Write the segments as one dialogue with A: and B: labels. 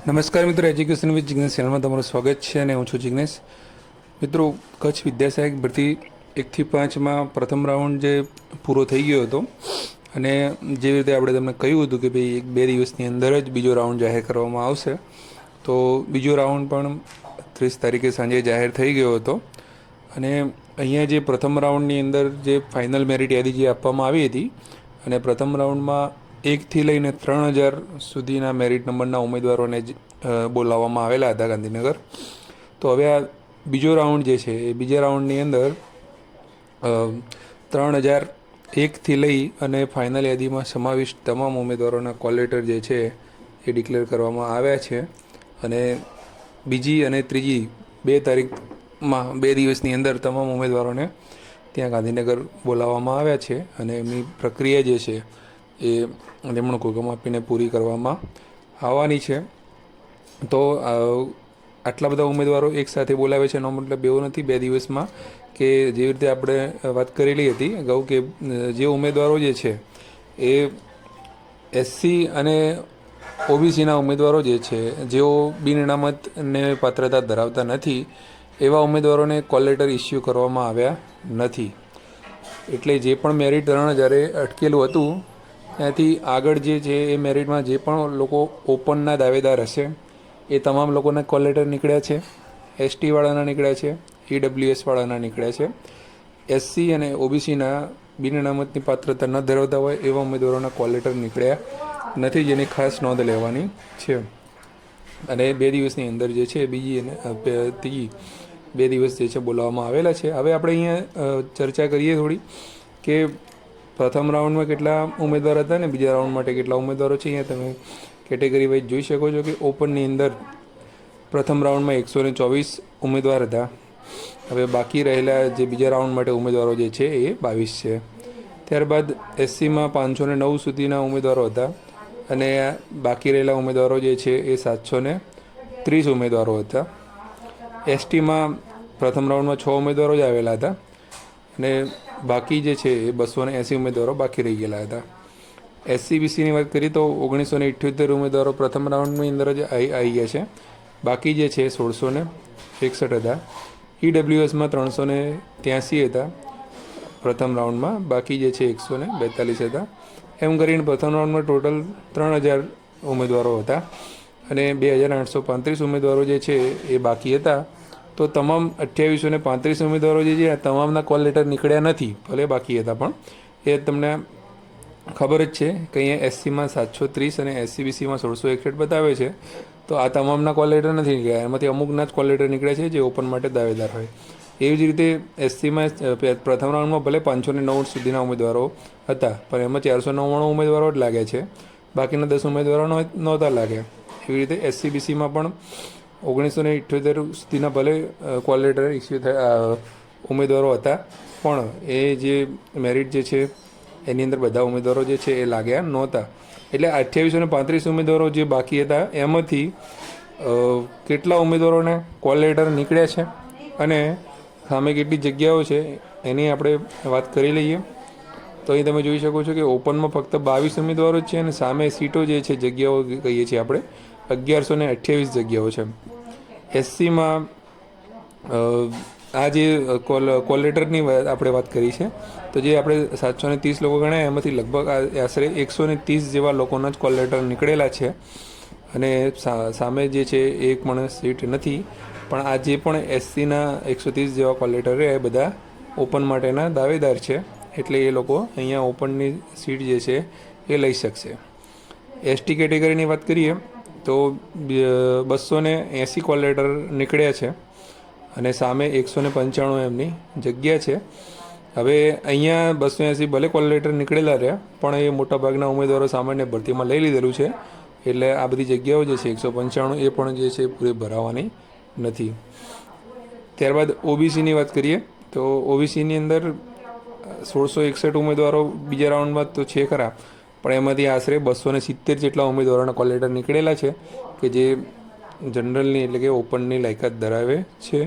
A: નમસ્કાર મિત્રો, education with Jignesh ચેનલમાં તમારું સ્વાગત છે અને હું છું જિગ્નેશ. મિત્રો, કચ્છ વિદ્યાસહાયક ભરતી એકથી પાંચમાં પ્રથમ રાઉન્ડ જે પૂરો થઈ ગયો હતો અને જેવી રીતે આપણે તમને કહ્યું હતું કે ભાઈ એક બે દિવસની અંદર જ બીજો રાઉન્ડ જાહેર કરવામાં આવશે, તો બીજો રાઉન્ડ પણ ત્રીસ તારીખે સાંજે જાહેર થઈ ગયો હતો. અને અહીંયા જે પ્રથમ રાઉન્ડની અંદર જે ફાઇનલ મેરિટ યાદી જે આપવામાં આવી હતી અને પ્રથમ રાઉન્ડમાં એકથી લઈને ત્રણ હજાર સુધીના મેરિટ નંબરના ઉમેદવારોને બોલાવવામાં આવેલા હતા ગાંધીનગર. તો હવે આ બીજો રાઉન્ડ જે છે, એ બીજા રાઉન્ડની અંદર ત્રણ હજાર એકથી લઈ અને ફાઇનલ યાદીમાં સમાવિષ્ટ તમામ ઉમેદવારોના કોલ લેટર જે છે, એ ડિક્લેર કરવામાં આવ્યા છે. અને બીજી અને ત્રીજી બે તારીખમાં, બે દિવસની અંદર તમામ ઉમેદવારોને ત્યાં ગાંધીનગર બોલાવવામાં આવ્યા છે. અને એમની પ્રક્રિયા જે છે એ નિમણૂક હુકમ આપીને પૂરી કરવામાં આવવાની છે. તો આટલા બધા ઉમેદવારો એક સાથે બોલાવે છે, એનો મતલબ એવો નથી બે દિવસમાં કે જેવી રીતે આપણે વાત કરેલી હતી અગાઉ કે જે ઉમેદવારો જે છે, એ એસસી અને ઓબીસીના ઉમેદવારો જે છે, જેઓ બિનનામતને પાત્રતા ધરાવતા નથી, એવા ઉમેદવારોને કોલ લેટર ઇસ્યુ કરવામાં આવ્યા નથી. એટલે જે પણ મેરિટ ધોરણ જ્યારે અટકેલું હતું ત્યાંથી આગળ જે છે, એ મેરિટમાં જે પણ લોકો ઓપનના દાવેદાર હશે, એ તમામ લોકોના કોલ લેટર નીકળ્યા છે. એસટીવાળાના નીકળ્યા છે ઈડબ્લ્યુએસવાળાના નીકળ્યા છે. એસસી અને ઓબીસીના બિન અનામતની પાત્રતા ન ધરાવતા હોય એવા ઉમેદવારોના કોલ લેટર નીકળ્યા નથી, જેની ખાસ નોંધ લેવાની છે. અને બે દિવસની અંદર જે છે, બીજી અને ત્રીજી બે દિવસ જે છે, બોલાવવામાં આવેલા છે. હવે આપણે અહીંયા ચર્ચા કરીએ થોડી કે પ્રથમ રાઉન્ડમાં કેટલા ઉમેદવાર હતા ને બીજા રાઉન્ડ માટે કેટલા ઉમેદવારો છે અહીંયા તમે કેટેગરી વાઇઝ જોઈ શકો છો કે ઓપનની અંદર પ્રથમ રાઉન્ડમાં એકસો ને ચોવીસ ઉમેદવાર હતા. હવે બાકી રહેલા જે બીજા રાઉન્ડ માટે ઉમેદવારો જે છે એ બાવીસ છે. ત્યારબાદ એસસીમાં પાંચસો ને નવ સુધીના ઉમેદવારો હતા અને બાકી રહેલા ઉમેદવારો જે છે એ સાતસો ને ત્રીસ ઉમેદવારો હતા. એસટીમાં પ્રથમ રાઉન્ડમાં છ ઉમેદવારો જ આવેલા હતા અને બાકી જે છે, એ બસો ને એંસી ઉમેદવારો બાકી રહી ગયેલા હતા. એસસીબીસીની વાત કરીએ તો ઓગણીસો ને ઇઠ્યોતેર ઉમેદવારો પ્રથમ રાઉન્ડની અંદર જ આવી ગયા છે. બાકી જે છે, સોળસો ને એકસઠ હતા. ઈડબ્લ્યુએસમાં ત્રણસો ને ત્યાંસી હતા પ્રથમ રાઉન્ડમાં. બાકી જે છે, એકસો ને બેતાલીસ હતા. એમ કરીને પ્રથમ રાઉન્ડમાં ટોટલ ત્રણ હજાર ઉમેદવારો હતા અને બે હજાર આઠસો પાંત્રીસ ઉમેદવારો જે છે, એ બાકી હતા. તો તમામ અઠ્યાવીસો ને પાંત્રીસ ઉમેદવારો જે છે તમામના કોલ લેટર નીકળ્યા નથી. ભલે બાકી હતા પણ. એ તમને ખબર જ છે કે અહીંયા એસસીમાં સાતસો ત્રીસ અને એસસીબીસીમાં સોળસો એકસઠ બતાવે છે. તો આ તમામના કોલ લેટર નથી નીકળ્યા. એમાંથી અમુકના જ કોલ લેટર નીકળ્યા છે જે ઓપન માટે દાવેદાર હોય. એવી જ રીતે એસસીમાં પ્રથમ રાઉન્ડમાં ભલે પાંચસો ને નવ સુધીના ઉમેદવારો હતા, પણ એમાં ચારસો નવ્વાણું ઉમેદવારો જ લાગ્યા છે. બાકીના દસ ઉમેદવારો નહોતા લાગ્યા. એવી રીતે એસસીબીસીમાં પણ ઓગણીસો ને ઇઠ્યોતેર સુધીના ભલે ક્વોલિટર ઇસ્યુ થયા ઉમેદવારો હતા. પણ એ જે મેરિટ જે છે, એની અંદર બધા ઉમેદવારો જે છે, એ લાગ્યા નહોતા. એટલે અઠ્યાવીસો ને પાંત્રીસ ઉમેદવારો જે બાકી હતા, એમાંથી કેટલા ઉમેદવારોને કોલ લેટર નીકળ્યા છે અને સામે કેટલી જગ્યાઓ છે, એની આપણે વાત કરી લઈએ. તો અહીં તમે જોઈ શકો છો કે ઓપનમાં ફક્ત બાવીસ ઉમેદવારો જ છે અને સામે સીટો જે છે, જગ્યાઓ કહીએ છીએ આપણે અગિયારસો ને અઠ્યાવીસ જગ્યાઓ છે. એસસીમાં આ જે કોલ કોલ લેટરની આપણે વાત કરી છે, તો જે આપણે સાતસો ને ત્રીસ લોકો ગણ્યા, એમાંથી લગભગ આશરે એકસો ને ત્રીસ જેવા લોકોના જ કોલ લેટર નીકળેલા છે. અને સામે જે છે, એક પણ સીટ નથી, પણ આ જે પણ એસસીના એકસો ત્રીસ જેવા કોલ લેટર છે, એ બધા ઓપન માટેના દાવેદાર છે, એટલે એ લોકો અહીંયા ઓપનની સીટ જે છે, એ લઈ શકશે. એસટી કેટેગરીની વાત કરીએ તો બસો ને એંસી કોલ નીકળ્યા છે અને સામે એકસો ને પંચાણું એમની જગ્યા છે. હવે અહીંયા બસો એંસી ભલે કોલ લેટર નીકળેલા રહ્યા, પણ એ મોટાભાગના ઉમેદવારો સામાન્ય ભરતીમાં લઈ લીધેલું છે. એટલે આ બધી જગ્યાઓ જે છે, એકસો પંચાણું એ પણ જે છે, પૂરી ભરાવાની નથી. ત્યારબાદ ઓબીસીની વાત કરીએ, તો ઓબીસીની અંદર સોળસો એકસઠ ઉમેદવારો બીજા રાઉન્ડમાં તો છે ખરા. પણ એમાંથી આશરે બસો ને સિત્તેર જેટલા ઉમેદવારોના કોલ લેટર નીકળેલા છે કે જે જનરલની એટલે કે ઓપનની લાયકાત ધરાવે છે.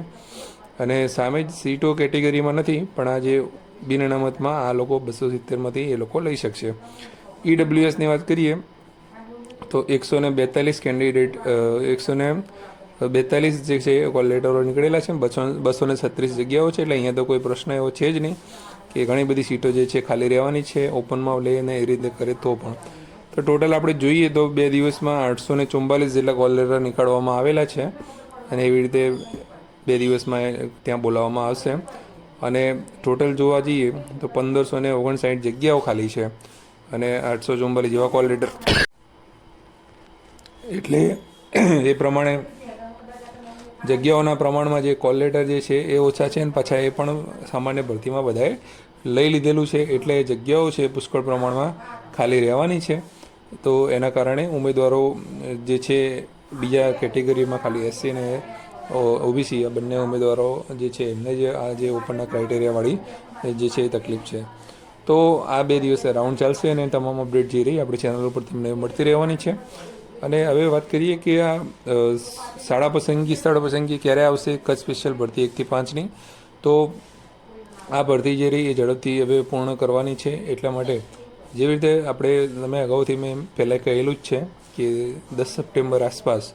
A: અને સામે જ સીટો કેટેગરીમાં નથી, પણ આ જે બિન અનામતમાં આ લોકો બસો સિત્તેરમાંથી એ લોકો લઈ શકશે. ઈડબ્લ્યુએસની વાત કરીએ, તો એકસો ને બેતાલીસ કેન્ડિડેટ એકસો ને બેતાલીસ જે છે કોલ લેટરો નીકળેલા છે. બસો બસો છત્રીસ જગ્યાઓ છે, એટલે અહીંયા તો કોઈ પ્રશ્ન એવો છે જ નહીં. કે ઘણી બધી સીટો જે છે ખાલી રહેવાની છે, ઓપનમાં લઈને એ રીતે કરે તો પણ. તો ટોટલ આપણે જોઈએ તો બે દિવસમાં આઠસો ને ચુમ્બાલીસ જેટલા કોલ લેટર નીકાળવામાં આવેલા છે અને એવી રીતે બે દિવસમાં ત્યાં બોલાવવામાં આવશે. અને ટોટલ જોવા જઈએ તો પંદરસો ને ઓગણસાઠ જગ્યાઓ ખાલી છે અને આઠસો ચુમ્બાલીસ જેવા કોલ લેટર એટલે એ પ્રમાણે જગ્યાઓના પ્રમાણમાં જે કોલ લેટર જે છે એ ઓછા છે અને પાછા એ પણ સામાન્ય ભરતીમાં બધાએ લઈ લીધેલું છે. એટલે એ જગ્યાઓ છે પુષ્કળ પ્રમાણમાં ખાલી રહેવાની છે. તો એના કારણે ઉમેદવારો જે છે બીજા કેટેગરીમાં ખાલી એસસી અને ઓબીસી આ બંને ઉમેદવારો જે છે એમને જે આ જે ઉપરના ક્રાઇટેરિયાવાળી જે છે એ તકલીફ છે. તો આ બે દિવસે રાઉન્ડ ચાલશે અને તમામ અપડેટ જે રહી આપણી ચેનલ ઉપર તમને મળતી રહેવાની છે. અને હવે વાત કરીએ કે આ શાળા પસંદગી, સ્થળ પસંદગી ક્યારે આવશે? કચ્છ સ્પેશિયલ ભરતી એકથી પાંચની. તો આ ભરતી જે રહી એ ઝડપથી હવે પૂર્ણ કરવાની છે એટલા માટે જેવી રીતે આપણે, તમે અગાઉથી મેં પહેલાં કહેલું જ છે કે દસ સપ્ટેમ્બર આસપાસ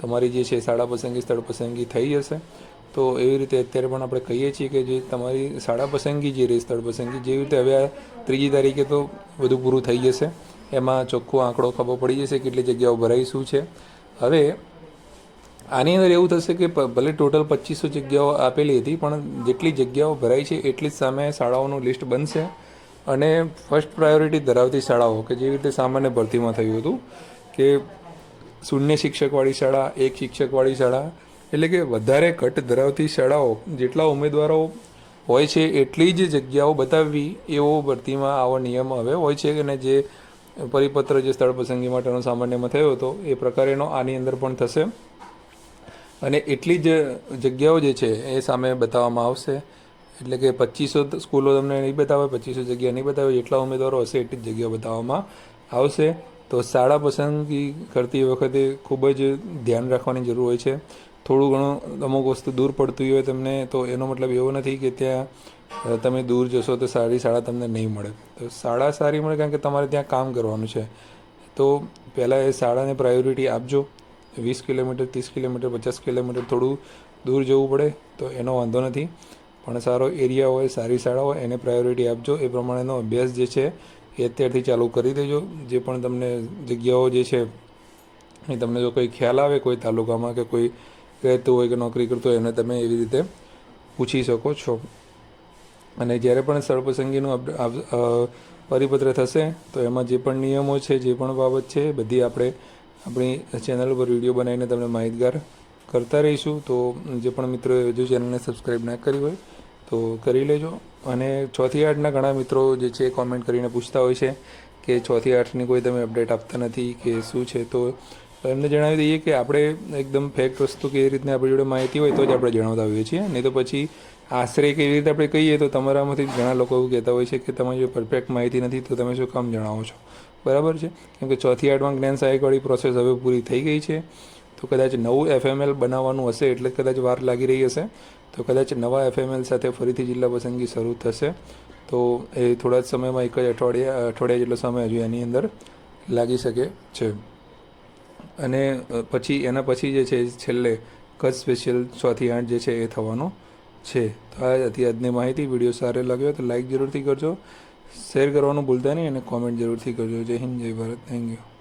A: તમારી જે છે શાળા પસંદગી, સ્થળ પસંદગી થઈ જશે તો એવી રીતે અત્યારે પણ આપણે કહીએ છીએ કે જે તમારી શાળા પસંદગી જે રહી, સ્થળ પસંદગી, જેવી રીતે હવે આ ત્રીજી તારીખે તો બધું પૂરું થઈ જશે. એમાં ચોખ્ખો આંકડો ખબર પડી જશે કેટલી જગ્યાઓ ભરાઈ શું છે. હવે આની અંદર એવું થશે કે ભલે ટોટલ પચીસો જગ્યાઓ આપેલી હતી, પણ જેટલી જગ્યાઓ ભરાઈ છે એટલી જ સામે શાળાઓનું લિસ્ટ બનશે અને ફર્સ્ટ પ્રાયોરિટી ધરાવતી શાળાઓ, કે જેવી રીતે સામાન્ય ભરતીમાં થયું હતું, કે શૂન્ય શિક્ષકવાળી શાળા, એક શિક્ષકવાળી શાળા, એટલે કે વધારે ઘટ ધરાવતી શાળાઓ, જેટલા ઉમેદવારો હોય છે એટલી જ જગ્યાઓ બતાવવી એવો ભરતીમાં આવો નિયમ હવે હોય છે અને જે પરિપત્ર જે સ્થળ પસંદગી માટેનો સામાન્યમાં થયો હતો, એ પ્રકારેનો આની અંદર પણ થશે. અને એટલી જ જગ્યાઓ જે છે, એ સામે બતાવવામાં આવશે. એટલે કે પચીસો સ્કૂલો તમને નહીં બતાવે, પચીસો જગ્યા નહીં બતાવે, જેટલા ઉમેદવારો હશે એટલી જ જગ્યાઓ બતાવવામાં આવશે. તો શાળા પસંદગી કરતી વખતે ખૂબ જ ધ્યાન રાખવાની જરૂર હોય છે. થોડું ઘણું અમુક વસ્તુ દૂર પડતી હોય તમને, તો એનો મતલબ એવો નથી કે ત્યાં તમે દૂર જશો તો સારી શાળા તમને નહીં મળે. તો શાળા સારી મળે કારણ કે તમારે ત્યાં કામ કરવાનું છે. તો પહેલાં એ શાળાને પ્રાયોરિટી આપજો. વીસ કિલોમીટર, ત્રીસ કિલોમીટર, પચાસ કિલોમીટર થોડું દૂર જવું પડે, તો એનો વાંધો નથી. પણ સારો એરિયા હોય, સારી શાળા હોય, એને પ્રાયોરિટી આપજો. એ પ્રમાણેનો અભ્યાસ જે છે, એ અત્યારથી ચાલુ કરી દેજો. જે પણ તમને જગ્યાઓ જે છે, એ તમને જો કોઈ ખ્યાલ આવે કોઈ તાલુકામાં કે કોઈ રહેતું હોય કે નોકરી કરતું હોય, એને તમે એવી રીતે પૂછી શકો છો. અને જ્યારે પણ સર્વસંગીનું પરિપત્ર થશે, તો એમાં જે પણ નિયમો છે, જે પણ બાબત છે, બધી આપણે આપણી ચેનલ ઉપર વીડિયો બનાવીને તમને માહિતગાર કરતા રહીશું. તો જે પણ મિત્રો હજુ ચેનલને સબસ્ક્રાઈબ ના કરી હોય, તો કરી લેજો. અને છથી આઠના ઘણા મિત્રો જે છે કોમેન્ટ કરીને પૂછતા હોય છે કે છથી આઠની કોઈ તમે અપડેટ આપતા નથી કે શું છે, તો એમને જણાવી દઈએ કે આપણે એકદમ ફેક્ટ વસ્તુ કેવી રીતના આપણી જોડે માહિતી હોય તો જ આપણે જણાવતા હોઈએ છીએ. નહીં તો પછી આશરે કેવી રીતે આપણે કહીએ તો તમારામાંથી ઘણા લોકો એવું કહેતા હોય છે કે તમારી જો પરફેક્ટ માહિતી નથી તો તમે શું કામ જણાવો છો? બરાબર છે? કેમ કે ચોથી આઠમાં જ્ઞાન સહાયકવાળી પ્રોસેસ હવે પૂરી થઈ ગઈ છે. તો કદાચ નવું એફએમએલ બનાવવાનું હશે એટલે કદાચ વાર લાગી રહી હશે. તો કદાચ નવા એફએમએલ સાથે ફરીથી જિલ્લા પસંદગી શરૂ થશે. તો એ થોડા જ સમયમાં એક જ અઠવાડિયા અઠવાડિયા જેટલો સમય હજુ એની અંદર લાગી શકે છે. અને પછી એના પછી જે છે છેલ્લે કચ્છ સ્પેશિયલ છથી આઠ જે છે એ થવાનો છે. તો આ હતી આજની માહિતી. વીડિયો સારો લાગ્યો તો લાઈક જરૂરથી કરજો. શેર કરવાનું ભૂલતા નહીં અને કોમેન્ટ જરૂરથી કરજો. જય હિન્દ, જય ભારત. Thank you